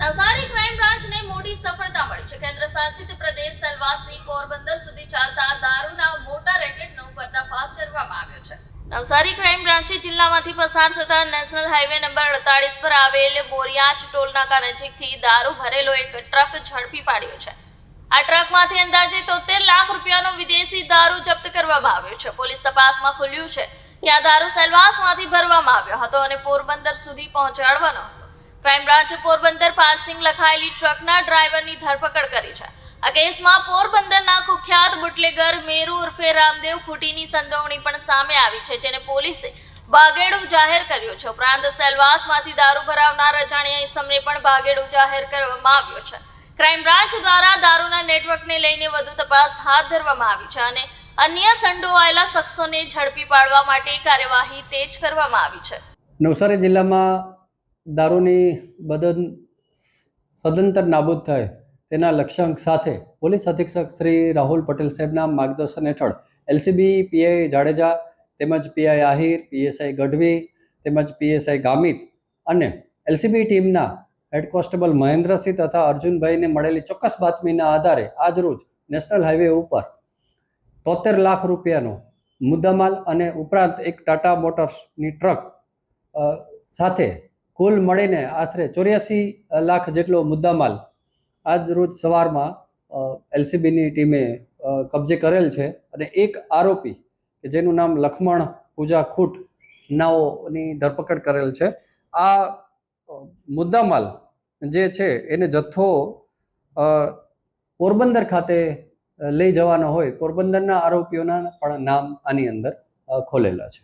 Navsari crime બ્રાન્ચને મોટી સફળતા મળી છે. કેન્દ્ર શાસિત પ્રદેશ સેલવાસથી પોરબંદર સુધી ચાલતા દારૂના મોટા રેકેટનો પર્દાફાશ કરવામાં આવ્યો છે. નવસારી ક્રાઇમ બ્રાન્ચે જિલ્લામાંથી પસાર થતા નેશનલ હાઈવે નંબર અડતાળીસ પર આવેલ બોરિયાજ ટોલનાકા નજીકથી દારૂ ભરેલો એક ટ્રક ઝડપી પાડ્યો છે. આ ટ્રકમાંથી અંદાજે તોતેર લાખ રૂપિયાનો વિદેશી દારૂ જપ્ત કરવામાં આવ્યો છે. પોલીસ તપાસમાં ખુલ્યું છે કે આ દારૂ સેલવાસમાંથી ભરવામાં આવ્યો હતો અને પોરબંદર સુધી પહોંચાડવાનો ક્રાઇમ પોરબંદર પાર્સિંગ લખાયેલી ટ્રકના ડ્રાઈવરની ધરપકડ કરી છે. આ કેસમાં પોરબંદરના કુખ્યાત બુટલેગર મેરુ ઉર્ફે રામદેવ ખૂટીની સંડોવણી પણ સામે આવી છે, જેને પોલીસે બાગેડું જાહેર કર્યો છે. ઉપરાંત સેલવાસમાંથી દારૂ ભરાવનાર અજાણ્યા ઇસમને પણ બાગેડું જાહેર કરવામાં આવ્યો છે. ક્રાઇમ બ્રાન્ચ દ્વારા દારૂના નેટવર્કને લઈને વધુ તપાસ હાથ ધરવામાં આવી છે અને અન્ય સંડોવાયેલા શખ્સોને ઝડપી પાડવા માટે કાર્યવાહી તેજ કરવામાં આવી છે. નવસારી જિલ્લામાં દારૂની બદન સદંતર નાબૂદ થાય તેના લક્ષ્યાંક સાથે પોલીસ અધિક્ષક શ્રી રાહુલ પટેલ સાહેબના માર્ગદર્શન હેઠળ એલસીબી, પીઆઈ જાડેજા તેમજ પીઆઈ આહિર, પીએસઆઈ ગઢવી તેમજ પીએસઆઈ ગામિત અને એલસીબી ટીમના હેડ કોન્સ્ટેબલ મહેન્દ્રસિંહ તથા અર્જુનભાઈને મળેલી ચોક્કસ બાતમીના આધારે આજરોજ નેશનલ હાઈવે ઉપર તોતેર લાખ રૂપિયાનો મુદ્દામાલ અને ઉપરાંત એક ટાટા મોટર્સની ટ્રક સાથે કુલ મળીને આશરે ચોર્યાસી લાખ જેટલો મુદ્દામાલ આજ રોજ સવારમાં એલસીબીની ટીમે કબજે કરેલ છે અને એક આરોપી કે જેનું નામ લખમણ પૂજા ખૂટ નાઓની ધરપકડ કરેલ છે. આ મુદ્દામાલ જે છે એને જથ્થો પોરબંદર ખાતે લઈ જવાનો હોય. પોરબંદરના આરોપીઓના પણ નામ આની અંદર ખોલેલા છે.